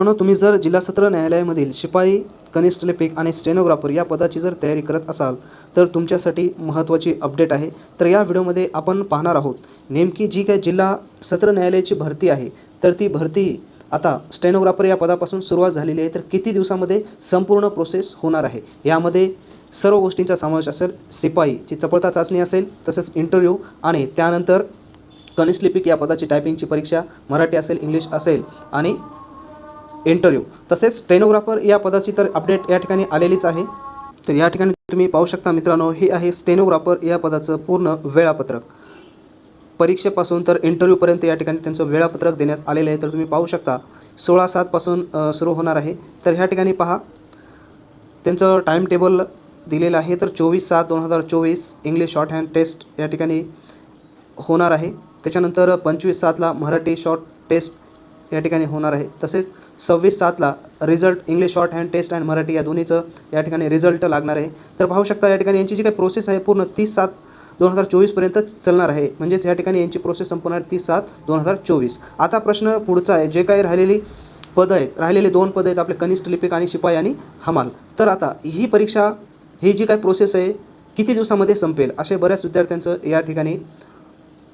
म्हणून तुम्ही जर जिल्हा सत्र न्यायालयामधील शिपाई कनिष्ठ लिपिक आणि स्टेनोग्राफर या पदाची जर तयारी करत असाल तर तुमच्यासाठी महत्त्वाची अपडेट आहे. तर या व्हिडिओमध्ये आपण पाहणार आहोत नेमकी जी काय जिल्हा सत्र न्यायालयाची भरती आहे तर ती भरती आता स्टेनोग्राफर या पदापासून सुरुवात झालेली आहे. तर किती दिवसामध्ये संपूर्ण प्रोसेस होणार आहे? यामध्ये सर्व गोष्टींचा समावेश असेल शिपाईची चपळता चाचणी असेल तसेच इंटरव्ह्यू आणि त्यानंतर कनिष्ठ लिपिक या पदाची टायपिंगची परीक्षा मराठी असेल इंग्लिश असेल आणि इंटरव्ह्यू. तसेच स्टेनोग्राफर या पदाची तर अपडेट या ठिकाणी आलेलीच आहे. तर या ठिकाणी तुम्ही पाहू शकता मित्रांनो हे आहे स्टेनोग्राफर या पदाचं पूर्ण वेळापत्रक. परीक्षेपासून तर इंटरव्ह्यूपर्यंत या ठिकाणी त्यांचं वेळापत्रक देण्यात आलेलं आहे. तर तुम्ही पाहू शकता सोळा सातपासून सुरू होणार आहे. तर ह्या ठिकाणी पहा त्यांचं टाईम टेबल दिलेलं आहे. तर चोवीस सात दोन हजार चोवीस इंग्लिश शॉर्ट हँड टेस्ट या ठिकाणी होणार आहे. त्याच्यानंतर पंचवीस सातला मराठी शॉर्ट टेस्ट या ठिकाणी होणार आहे. तसेच सव्वीस सातला result English shorthand test and Marathi या दोन्हीचं या ठिकाणी रिझल्ट लागणार आहे. तर पाहू शकता या ठिकाणी यांची जी काही प्रोसेस आहे पूर्ण तीस सात दोन हजार चोवीसपर्यंत चालणार आहे. म्हणजेच या ठिकाणी यांची प्रोसेस संपणार तीस सात दोन हजार चोवीस. आता प्रश्न पुढचा आहे. जे काही राहिलेली पदं आहेत राहिलेले दोन पदं आहेत आपले कनिष्ठ लिपिक आणि शिपाई आणि हमाल. तर आता ही परीक्षा ही जी काही प्रोसेस आहे किती दिवसामध्ये संपेल? असे बऱ्याच विद्यार्थ्यांचं या ठिकाणी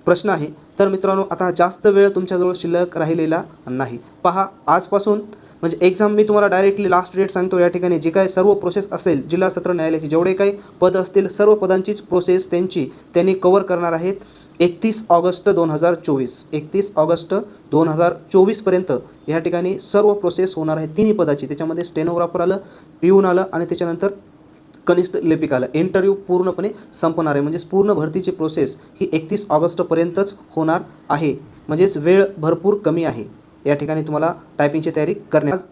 प्रश्न आहे. तर मित्रांनो आता जास्त वेळ तुमच्याजवळ शिल्लक राहिलेला नाही. पहा आजपासून म्हणजे एक्झाम मी तुम्हाला डायरेक्टली लास्ट डेट सांगतो. या ठिकाणी जी काय सर्व प्रोसेस असेल जिल्हा सत्र न्यायालयाची जेवढे काही पद असतील सर्व पदांचीच प्रोसेस त्यांची त्यांनी कवर करणार आहेत. एकतीस ऑगस्ट दोन हजार चोवीस. एकतीस ऑगस्ट दोन हजार चोवीसपर्यंत या ठिकाणी सर्व प्रोसेस होणार आहे. तिन्ही पदाची. त्याच्यामध्ये स्टेनोग्राफर आलं पिऊन आलं आणि त्याच्यानंतर कनिष्ठ लिपिकाला इंटरव्ह्यू पूर्णपणे संपणार आहे. म्हणजेच पूर्ण भरतीची प्रोसेस ही एकतीस ऑगस्टपर्यंतच होणार आहे. म्हणजेच वेळ भरपूर कमी आहे. या ठिकाणी तुम्हाला टायपिंगची तयारी करण्यास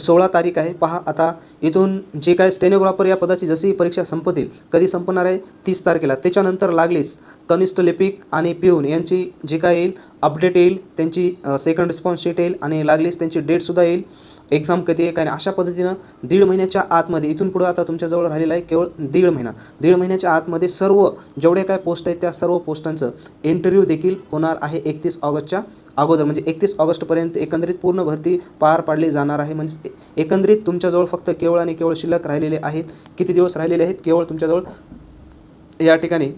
सोळा तारीख आहे. पहा आता इथून जे काय स्टेनोग्राफर या पदाची जशी परीक्षा संपतील कधी संपणार आहे? तीस तारखेला. त्याच्यानंतर लागलीच कनिष्ठ लिपिक आणि पिऊन यांची जे काय येईल अपडेट येईल त्यांची सेकंड रिस्पॉन्स शीट येईल आणि लागलीच त्यांची डेटसुद्धा येईल. एक्झाम कधी आहे? काय नाही अशा पद्धतीनं दीड महिन्याच्या आतमध्ये इथून पुढं आता तुमच्याजवळ राहिलेला आहे केवळ दीड महिना. दीड महिन्याच्या आतमध्ये सर्व जेवढे काय पोस्ट आहेत त्या सर्व पोस्टांचं इंटरव्ह्यू देखील होणार आहे एकतीस ऑगस्टच्या अगोदर. म्हणजे एकतीस ऑगस्टपर्यंत एकंदरीत पूर्ण भरती पार पाडली जाणार आहे. म्हणजे एकंदरीत तुमच्याजवळ फक्त केवळ आणि केवळ शिल्लक राहिलेले आहेत. किती दिवस राहिलेले आहेत? केवळ तुमच्याजवळ या ठिकाणी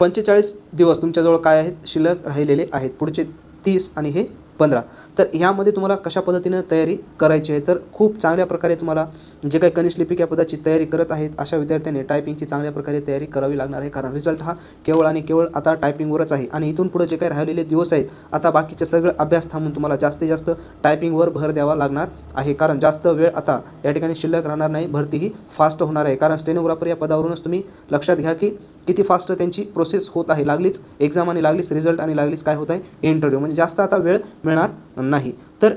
पंचेचाळीस दिवस तुमच्याजवळ काय आहेत? शिल्लक राहिलेले आहेत. पुढचे तीस आणि हे पंधरा. तर ह्यामध्ये तुम्हाला कशा पद्धतीनं तयारी करायची आहे? तर खूप चांगल्या प्रकारे तुम्हाला जे काही कनिष्ठ लिपिक या पदाची तयारी करत आहेत अशा विद्यार्थ्यांनी टायपिंगची चांगल्या प्रकारे तयारी करावी लागणार आहे. कारण रिझल्ट हा केवळ आणि केवळ आता टायपिंगवरच आहे. आणि इथून पुढे जे काही राहिलेले दिवस आहेत आता बाकीचे सगळं अभ्यास थांबून तुम्हाला जास्तीत जास्त टायपिंगवर भर द्यावा लागणार आहे. कारण जास्त वेळ आता या ठिकाणी शिल्लक राहणार नाही भरती ही फास्ट होणार आहे. कारण स्टेनोग्राफर या पदावरूनच तुम्ही लक्षात घ्या की किती फास्ट त्यांची प्रोसेस होत आहे. लागलीच एक्झाम आणि लागलीच रिझल्ट आणि लागलीच काय होत आहे? इंटरव्ह्यू म्हणजे जास्त आता वेळ मिळणार नाही. तर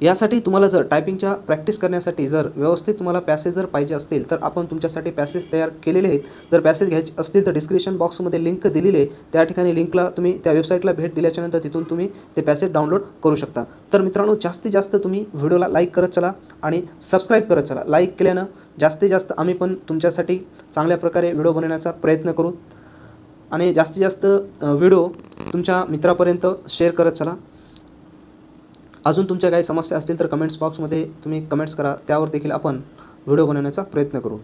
यासाठी तुम्हाला जर टायपिंगच्या प्रॅक्टिस करण्यासाठी जर व्यवस्थित तुम्हाला पॅसेज जर पाहिजे असतील तर आपण तुमच्यासाठी पॅसेज तयार केलेले आहेत. जर पॅसेज घ्यायचे असतील तर डिस्क्रिप्शन बॉक्समध्ये लिंक दिलेली आहे. त्या ठिकाणी लिंकला तुम्ही त्या वेबसाईटला भेट दिल्याच्यानंतर तिथून तुम्ही ते पॅसेज डाउनलोड करू शकता. तर मित्रांनो जास्तीत जास्त तुम्ही व्हिडिओला लाईक करत चला आणि सबस्क्राईब करत चला. लाईक केल्यानं जास्तीत जास्त आम्ही पण तुमच्यासाठी चांगल्या प्रकारे व्हिडिओ बनवण्याचा प्रयत्न करू. आणि जास्तीत जास्त व्हिडिओ तुमच्या मित्रापर्यंत शेअर करत चला. अजून तुमच्या काही समस्या असतील तर कमेंट्स बॉक्समध्ये तुम्ही कमेंट्स करा. त्यावर देखील आपण व्हिडिओ बनवण्याचा प्रयत्न करू.